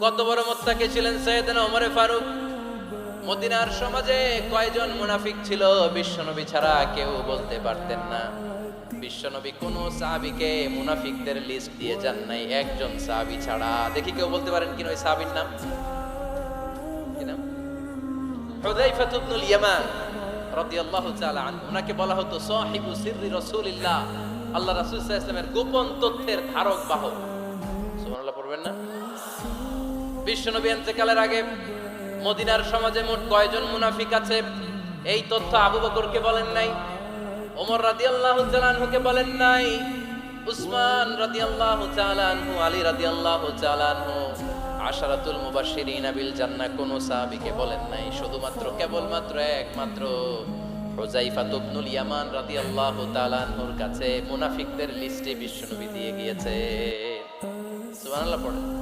কত বড় মোত্তাকে ছিলেন সৈয়দনা ওমরে ফারুক। মদিনার সমাজে কয়জন মুনাফিক ছিল? বিশ্বনবী ছাড়া কেউ বলতে পারতেন না। বিশ্বনবী কোন সাহাবীকে মুনাফিকদের লিস্ট দিয়ে যান নাই। একজন সাহাবী ছাড়া। দেখি কেউ বলতে পারেন কিনা ওই সাহাবীর নাম? বলা হতো আল্লাহ রাসূল সাল্লাল্লাহু আলাইহি গোপন তথ্যের ধারক, বাহক। না? বিশ্বনবী ইন্তেকালের আগে মদিনার সমাজে মোট কয়জন মুনাফিক আছে? এই তথ্য আবু বকরকে বলেন নাই, ওমর রাদিয়াল্লাহু তাআলা আনহুকে বলেন নাই, উসমান রাদিয়াল্লাহু তাআলা আনহু, আলী রাদিয়াল্লাহু তাআলা আনহু, আশারাতুল মুবাশশিরিনা বিল জান্নাহ, কোন সাহাবীকে বলেন নাই। শুধুমাত্র কেবলমাত্র একমাত্র হুযাইফা ইবনুল ইয়ামান রাদিয়াল্লাহু তাআলা আনহুর কাছে মুনাফিকদের লিস্টে বিশ্বনবী দিয়ে গিয়েছে। সুবহানাল্লাহ, পড়েন।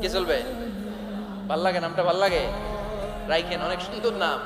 কি চলবে? ভালো লাগে নামটা ভালো লাগে রাইখেন, অনেক সুন্দর নাম।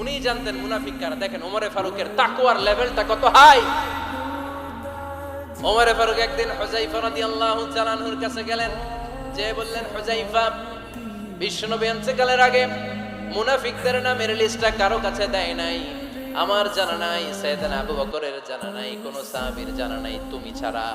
উনি জানতেন মুনাফিক কারা। দেখেন, ওমরে ফারুকের তাকওয়ার লেভেলটা কত হাই! ওমরে ফারুক একদিন হুজাইফা রাদিয়াল্লাহু তাআলা আনহুর কাছে গেলেন। যে বললেন হুজাইফা বিশ্বনবী ইন্তেকালের আগে। মুনাফিকদের নামের লিস্টটা কারও কাছে দেয় নাই। আমার জানা নাই, সৈয়দনা আবু বকরের জানা নাই, কোন সাহাবীর জানা নাই। তুমি ছাড়া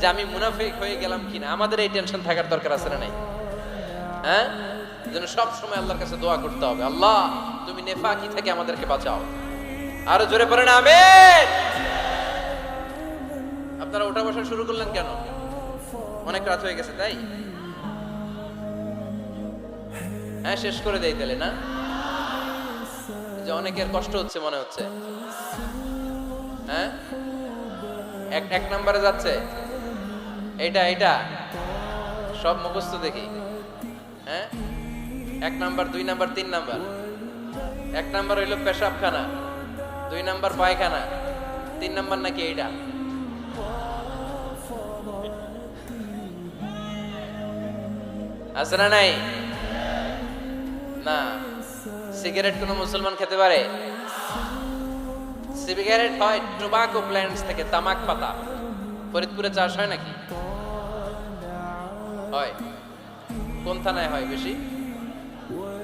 যে আমি মুনাফিক হয়ে গেলাম কিনা? আমাদের এই টেনশন থাকার দরকার আছে না নাই? হ্যাঁ? যেন সব সময় আল্লাহর কাছে দোয়া করতে হবে। আল্লাহ, তুমি নেফাকি থেকে আমাদেরকে বাঁচাও। আরও জোরে পড়েন আমেন! আপনারা ওঠা বসা শুরু করলেন কেন? অনেক রাত হয়ে গেছে, তাই? হ্যাঁ শেষ করে দেই তাহলে, না? যে অনেকের কষ্ট হচ্ছে, মনে হচ্ছে। হ্যাঁ? এক এক নম্বরে যাচ্ছে। এইটা এইটা সব মুখস্থ দেখি। হ্যাঁ? এক নাম্বার, দুই নাম্বার, তিন নাম্বার। এক নাম্বার হইল পেশাবখানা, দুই নাম্বার পায়খানা, তিন নাম্বার নাকি এইটা? আছে না নাই? না। সিগারেট কোন মুসলমান খেতে পারে? সিগারেট হয় টোবাকো প্ল্যান্টস থেকে, তামাক পাতা। ফরিদপুরে চাষ হয় নাকি? হয়? কোন থানায় হয় বেশি?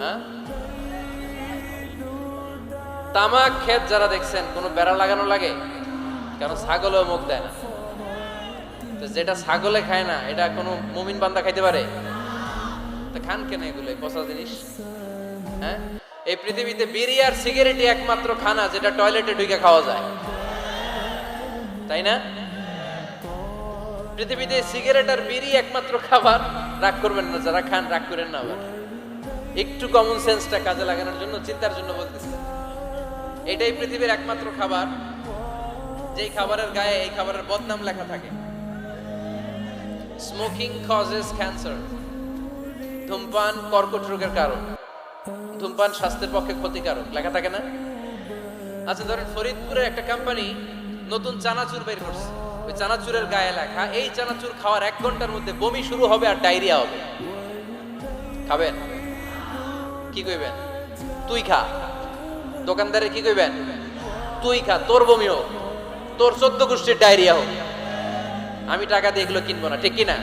হ্যাঁ? তামাক ক্ষেত যারা দেখছেন, কোনো বেড়া লাগানো লাগে? কারণ ছাগলেও মুখ দেয় না। যেটা ছাগলে খায় না, এটা কোনো মুমিন বান্দা খাইতে পারে? তা খান কেন এগুলো, পচা জিনিস? হ্যাঁ? এই পৃথিবীতে বিড়ি আর সিগারেটই একমাত্র খানা যেটা টয়লেটে ঢুকে খাওয়া যায়। তাই না? পৃথিবীতে সিগারেট আর বিড়ি একমাত্র খাবার, রাগ করবেন না, যারা খান রাগ করেন না একটু কমন সেন্সটা কাজে লাগানোর জন্য, চিন্তার জন্য বলতেছে। এটাই পৃথিবীর একমাত্র খাবার। যেই খাবারের গায়ে এই খাবারের বদনাম লেখা থাকে। স্মোকিং কজেস ক্যান্সার ধূমপান কর্কট রোগের কারণ। ধূমপান স্বাস্থ্যের পক্ষে ক্ষতিকারক, লেখা থাকে না? আচ্ছা ধরেন ফরিদপুরের একটা কোম্পানি নতুন চানাচুর বের করছে। ওই চানাচুরের গায়ে লেখা, এই চানাচুর খাওয়ার এক ঘণ্টার মধ্যে বমি শুরু হবে আর ডায়রিয়া হবে। খাবেন? কি কইবেন? তুই খা। দোকানদারে কি কইবেন? তুই খা, তোর বমি হোক, তোর চোদ্দ গোষ্ঠীর ডায়রিয়া হোক। আমি টাকা দিয়ে এগুলো কিনবো না, ঠিক কিনা?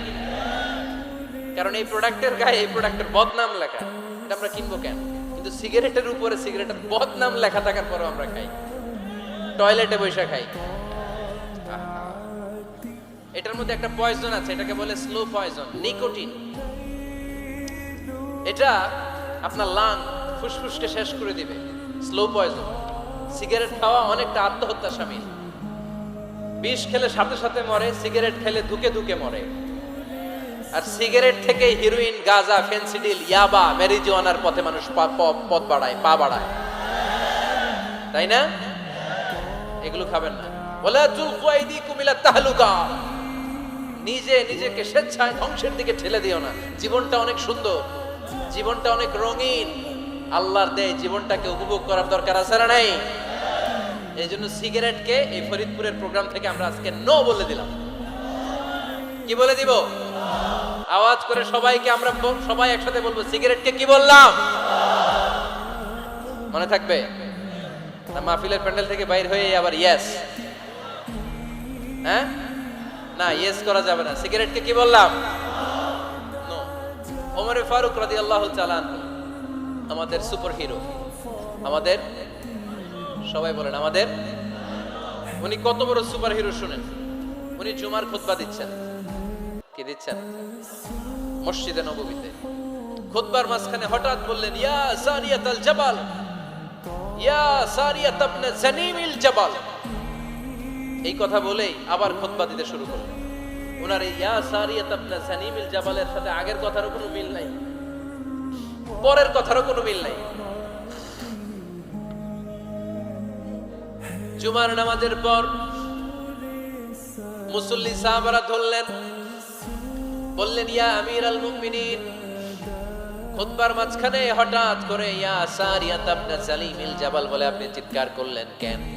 কারণ এই প্রোডাক্টের গায়ে এই প্রোডাক্টের বদনাম লেখা। এটা আমরা কিনবো কেন? কিন্তু সিগারেটের উপরে সিগারেটের বদনাম লেখা থাকার পরও আমরা খাই। টয়লেটে বসে খাই। এটার মধ্যে একটা পয়জন আছে, এটাকে বলে স্লো পয়জন নিকোটিন এটা আপনার লাং ফুসফুসকে শেষ করে দিবে স্লো পয়জন সিগারেট খাওয়া অনেকটা আত্মহত্যা সামিল বিষ খেলে সাথে সাথে মরে সিগারেট খেলে ধুকে ধুকে মরে। আর সিগারেট থেকে হিরোইন গাজা ফেন্সিডিল ইয়াবা ম্যারিজুয়ানার পথে মানুষ পথ বাড়ায়, পা বাড়ায়। তাই না? এগুলো খাবেন না। বলে জুলকুয়াইদি কুমিলা তাহলুকা। নিজে নিজেকে স্বেচ্ছায় ধ্বংসের দিকে ঠেলে দিও না। জীবনটা অনেক সুন্দর, জীবনটা অনেক রঙিন। আল্লাহর দেয় জীবনটাকে উপভোগ করার দরকার আছে না নাই? এই জন্য সিগারেটকে এই ফরিদপুরের প্রোগ্রাম থেকে আমরা আজকে নো বলে দিলাম। কি বলে দিব? আওয়াজ করে সবাইকে আমরা সবাই একসাথে বলব সিগারেটকে কি বললাম? মনে থাকবে? মাহফিলের প্যান্ডেল থেকে বাইর হয়ে আবার ইয়েস হ্যাঁ? না ইয়েস করা যাবে না। সিগারেটকে কি বললাম? ওমরে ফারুক রাদিয়াল্লাহু তাআলা আনহু, আমাদের সুপার হিরো আমাদের? সবাই বলেন আমাদের? উনি কত বড় সুপার হিরো শুনেন। উনি জুমার খুতবা দিচ্ছেন। কি দিচ্ছেন? মসজিদে নববীতে। খুতবার মাঝখানে হঠাৎ বললেন ইয়া সারিয়াতাল জাবাল ইয়া সারিয়াত ইবনে জানিমিল জাবাল। এই কথা বলেই আবার খুতবা দিতে শুরু করলেন ওনার এই ইয়া সারিয়াত ইবনে জানিমিল জাবালের সাথে আগের কথারও কোনো মিল নাই। পরের কথারও কোনো মিল নাই। জুমার নামাজের পর মুসল্লি সাহাবারা ধরলেন, বললেন, ইয়া আমির আল মুমিনিন। খুতবার মাঝখানে হঠাৎ করে ইয়া সারিয়াত আপনা সালিমিল জাবাল বলে আপনি চিৎকার করলেন কেন?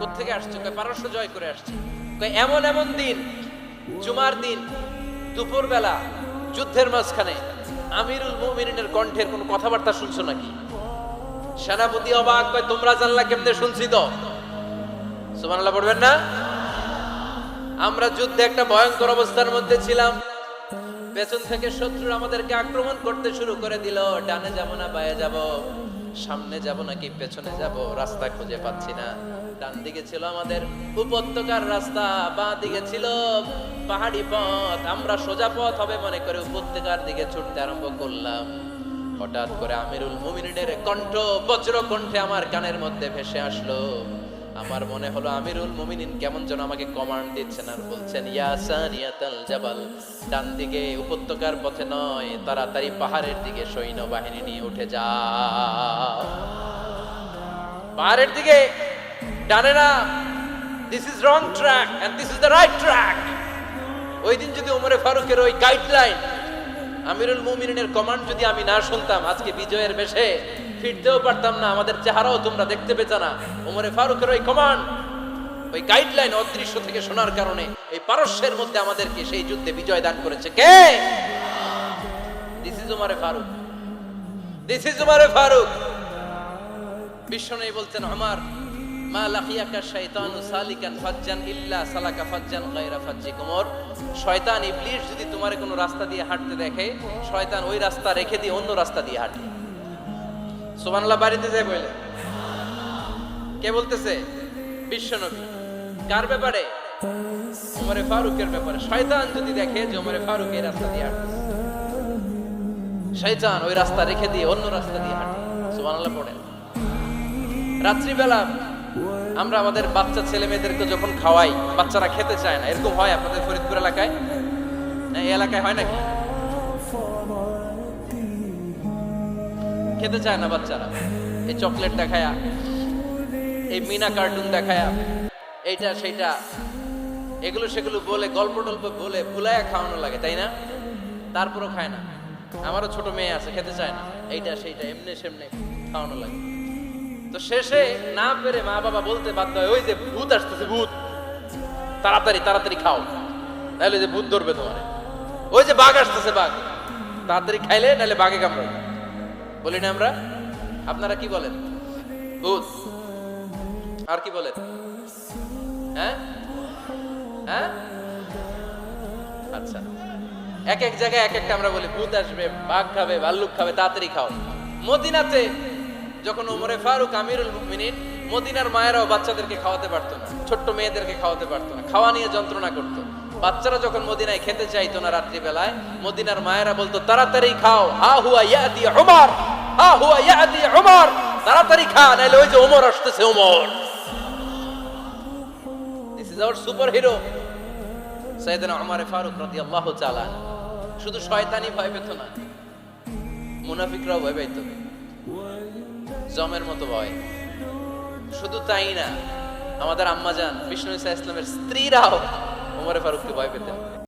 কোথেকে আসছে? পারস্য জয় করে আসছে। এমন এমন দিন, জুমার দিন দুপুর বেলা যুদ্ধের মাঝখানে, আমিরুল মুমিনের কণ্ঠের কোনো কথাবার্তা শুনছো নাকি? সেনাপতি অবাক, কয়, তোমরা জানলা কেমনে শুনছি তো? সুবহানাল্লাহ, পড়বেন না? আমরা যুদ্ধে একটা ভয়ঙ্কর অবস্থার মধ্যে ছিলাম। পেছন থেকে শত্রু আমাদেরকে আক্রমণ করতে শুরু করে দিল। ডানে যাব না, বায়ে যাব। সামনে যাব নাকি পেছনে যাব? রাস্তা খুঁজে পাচ্ছি না। ডান দিকে ছিল আমাদের উপত্যকার রাস্তা, বা দিকে ছিল পাহাড়ি পথ। আমরা সোজা পথ হবে মনে করে উপত্যকার দিকে ছুটতে আরম্ভ করলাম। হঠাৎ করে আমিরুল মুমিনের কণ্ঠ বজ্র কণ্ঠে আমার কানের মধ্যে ভেসে আসলো। আমার মনে হলো আমিরুল মুমিনিন কেমন যেন আমাকে কমান্ড দিচ্ছেন আর বলছেন ইয়াসানিয়াতাল জাবাল। ডান দিকে, উপত্যকার পথে নয়, তাড়াতাড়ি পাহাড়ের দিকে সৈন্য বাহিনী নিয়ে উঠে যা পাহাড়ের দিকে, ডানে না this is wrong track and this is the right track ওই দিন যদি ওমরে ফারুকের ওই গাইডলাইন আমিরুল মুমিনের কমান্ড যদি আমি না শুনতাম, আজকে বিজয়ের বেশে ফিরতেও পারতাম না, আমাদের চেহারাও তোমরা দেখতে পেত না। ওমরে ফারুকের ওই কমান্ড ওই গাইডলাইন অদৃশ্য থেকে শোনার কারণে এই পারস্যের মধ্যে আমাদেরকে সেই যুদ্ধে বিজয় দান করেছে। কে? This is Umare Farooq this is Umare Farooq বিশ্বনবী বলছেন আমার, মা লাকিয়াকা শাইতানু সালিকান ফাজ্জান ইল্লা সালাকা ফাজ্জান গায়রা ফাজ্জি কুমর শয়তান ইবলিস যদি তোমার কোনো রাস্তা দিয়ে হাঁটতে দেখে, শয়তান ওই রাস্তা রেখে দিয়ে অন্য রাস্তা দিয়ে হাঁটে। সুবহানাল্লাহ, বাড়িতে যায় বলে কে বলতেছে? বিশ্বনবী কার ব্যাপারে? ওমরে ফারুকের ব্যাপারে। শয়তান যদি দেখে যে ওমরে ফারুক এই রাস্তা দিয়ে হাঁটে। শয়তান ওই রাস্তা রেখে দিয়ে অন্য রাস্তা দিয়ে হাঁটে। সুবহানাল্লাহ পড়েন রাত্রিবেলা আমরা আমাদের বাচ্চা ছেলে মেয়েদেরকে যখন খাওয়াই, বাচ্চারা খেতে চায় না, এরকম হয় আপনাদের ফরিদপুর এলাকায়? না, এই এলাকায় হয় নাকি? খেতে চায় না বাচ্চারা। এই চকলেট দেখায়া, এই মিনা কার্টুন দেখায়া, এইটা, সেইটা, এগুলো সেগুলো বলে, গল্প টল্প বলে, ভুলায়া খাওয়ানো লাগে, তাই না? তারপরও খায় না। আমারও ছোট মেয়ে আছে, খেতে চায় না। এইটা, সেইটা, এমনি সেমনি খাওয়ানো লাগে। তো শেষে না পেরে মা বাবা বলতে বাধ্য হয়, ওই যে ভূত আসতেছে, ভূত। তাড়াতাড়ি তাড়াতাড়ি খাও। নাহলে যে ভূত ধরবে তোমার। ওই যে বাঘ আসতেছে, বাঘ। তাড়াতাড়ি খাইলে, নাহলে বাঘে কামড়াবে বলি না আমরা? আপনারা কি বলেন? ভূত। আর কি বলেন? হ্যাঁ? হ্যাঁ? আচ্ছা। এক এক জায়গায় এক একটা আমরা বলি, ভূত আসবে, বাঘ খাবে, ভাল্লুক খাবে, তাড়াতাড়ি খাও। মদিনাতে যখন ওমরে ফারুক আমিরুল মুমিনিন মদিনার মায়েরাও বাচ্চাদেরকে খাওয়াতে পারতো না, ছোট্ট মেয়েদেরকে খাওয়াতে পারতো না, খাওয়া নিয়ে যন্ত্রণা করতো। বাচ্চারা যখন মদিনায় খেতে চাইতো না রাত্রিবেলায়, মদিনার মায়েরা বলতো, তাড়াতাড়ি খাও। হা হুয়া ইয়াদি উমর। হা তাড়াতাড়ি খা নাইলে ওই যে ওমর আসতেছে Omar this is our super hero সাইয়েদনা Umar ফারুক রাদিয়াল্লাহু তাআলা শুধু শয়তানি ভয় পেত না, মুনাফিকরাও ভয় পাইতো। জমের মতো ভয়। শুধু তাই না, আমাদের আম্মাজান বিষ্ণু ইসা ইসলামের স্ত্রীরাও ওমরে ফারুককে ভয় পেতেন।